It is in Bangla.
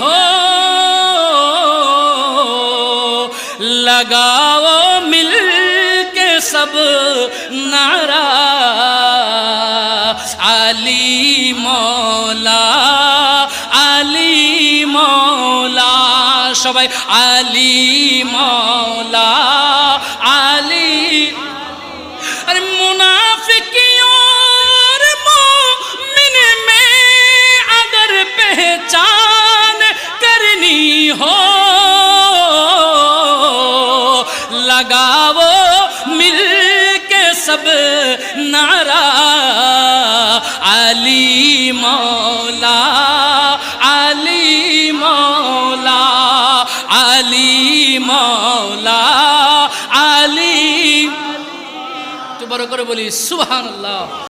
हो लगाओ मिल के सब नारा আলী মৌলা আলী মৌলা সবাই আলী মৌলা আলী अरे मुनाफिकियों लगाओ मिल के सब नारा अली मौला अली मौला अली मौला अली तो बड़ो करो बोली सुबह अल्लाह